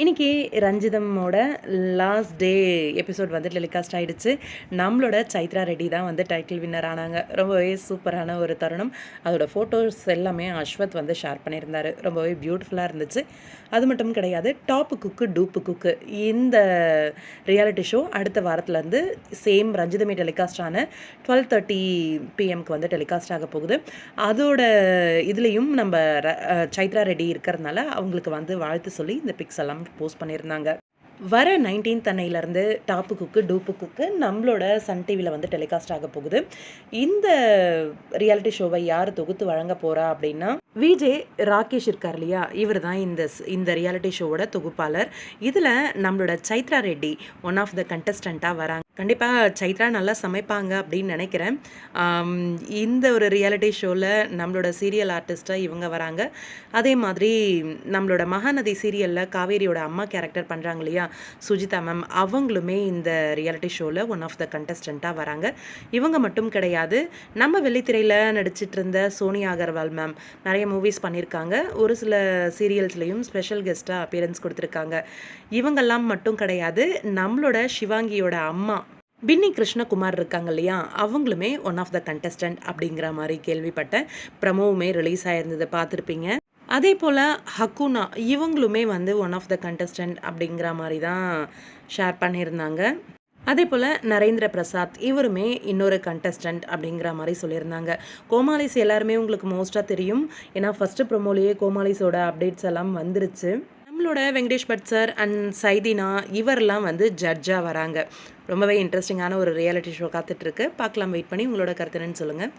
இன்னைக்கு ரஞ்சிதமோட last day episode வந்து டெலிகாஸ்ட் ஆகிடுச்சு நம்மளோட சைத்ரா ரெட்டி தான் வந்து டைட்டில் வின்னர் ஆனாங்க. ரொம்பவே சூப்பரான ஒரு தருணம். அதோட ஃபோட்டோஸ் எல்லாமே அஸ்வத் வந்து ஷேர் பண்ணியிருந்தாரு. ரொம்பவே பியூட்டிஃபுல்லாக இருந்துச்சு. அது மட்டும் கிடையாது டாப்பு குக்கு டூப்பு குக்கு இந்த ரியாலிட்டி ஷோ அடுத்த வாரத்துலேருந்து சேம் ரஞ்சிதமே டெலிகாஸ்ட் ஆன டுவெல் தேர்ட்டி பிஎம்க்கு வந்து டெலிகாஸ்ட் ஆக போகுது. அதோட இதுலேயும் நம்ம ர- சைத்ரா ரெட்டி இருக்கிறதுனால அவங்களுக்கு வந்து வாழ்த்து சொல்லி இந்த பிக்ஸ் எல்லாம் போஸ்ட் பண்ணியிருந்தாங்க. வர நைன்டீன்த் அன்னையிலேருந்து டாப்பு குக்கு டூப்பு குக்கு நம்மளோட சன் டிவியில் வந்து டெலிகாஸ்ட் ஆக போகுது. இந்த ரியாலிட்டி ஷோவை யார் தொகுத்து வழங்க போகிறா அப்படின்னா விஜே ராகேஷ் இருக்கார் இல்லையா? இவர் தான் இந்த இந்த ரியாலிட்டி ஷோவோட தொகுப்பாளர். இதில் நம்மளோட Chaitra Reddy one of the கண்டஸ்டண்ட்டாக வராங்க. கண்டிப்பாக சைத்ரா நல்லா சமைப்பாங்க அப்படின்னு நினைக்கிறேன். இந்த ஒரு ரியாலிட்டி ஷோவில் நம்மளோட சீரியல் ஆர்டிஸ்ட்டாக இவங்க வராங்க. அதே மாதிரி நம்மளோட மகாநதி சீரியலில் காவேரியோட அம்மா கேரக்டர் பண்ணுறாங்க இல்லையா? சுஜிதா மேம் அவங்களுமே இந்த ரியாலிட்டி ஷோவில் ஒன் ஆஃப் த கண்டஸ்டண்ட்டாக வராங்க. இவங்க மட்டும் கிடையாது. நம்ம வெள்ளித்திரையில் நடிச்சிட்டு இருந்த சோனியா அகர்வால் மேம் நிறைய மூவிஸ் பண்ணியிருக்காங்க. ஒரு சில சீரியல்ஸ்லேயும் ஸ்பெஷல் கெஸ்ட்டாக அப்பியரன்ஸ் கொடுத்துருக்காங்க. இவங்கெல்லாம் மட்டும் கிடையாது. நம்மளோட சிவாங்கியோட அம்மா பின்னி கிருஷ்ணகுமார் இருக்காங்க இல்லையா? அவங்களுமே ஒன் ஆஃப் த கண்டஸ்டன்ட் அப்படிங்கிற மாதிரி கேள்விப்பட்டேன். ப்ரமோவுமே ரிலீஸ் ஆயிருந்ததை பார்த்துருப்பீங்க. அதே போல் ஹக்குனா இவங்களுமே வந்து ஒன் ஆஃப் த கண்டஸ்டன்ட் அப்படிங்கிற மாதிரி தான் ஷேர் பண்ணியிருந்தாங்க. அதே போல் நரேந்திர பிரசாத் இவருமே இன்னொரு கண்டஸ்டன்ட் அப்படிங்கிற மாதிரி சொல்லியிருந்தாங்க. கோமாலிஸ் எல்லாருமே உங்களுக்கு மோஸ்ட்டாக தெரியும். ஏன்னா ஃபஸ்ட்டு ப்ரொமோலேயே கோமாலிஸோட அப்டேட்ஸ் எல்லாம் வந்துருச்சு. நம்மளோட வெங்கடேஷ் பட் சார் அண்ட் சைதினா இவரெல்லாம் வந்து ஜட்ஜாக வராங்க. ரொம்பவே இன்ட்ரெஸ்டிங்கான ஒரு ரியாலிட்டி ஷோ காத்துட்ருக்கு பார்க்கலாம் வெயிட் பண்ணி உங்களோட கருத்துன்னு சொல்லுங்கள்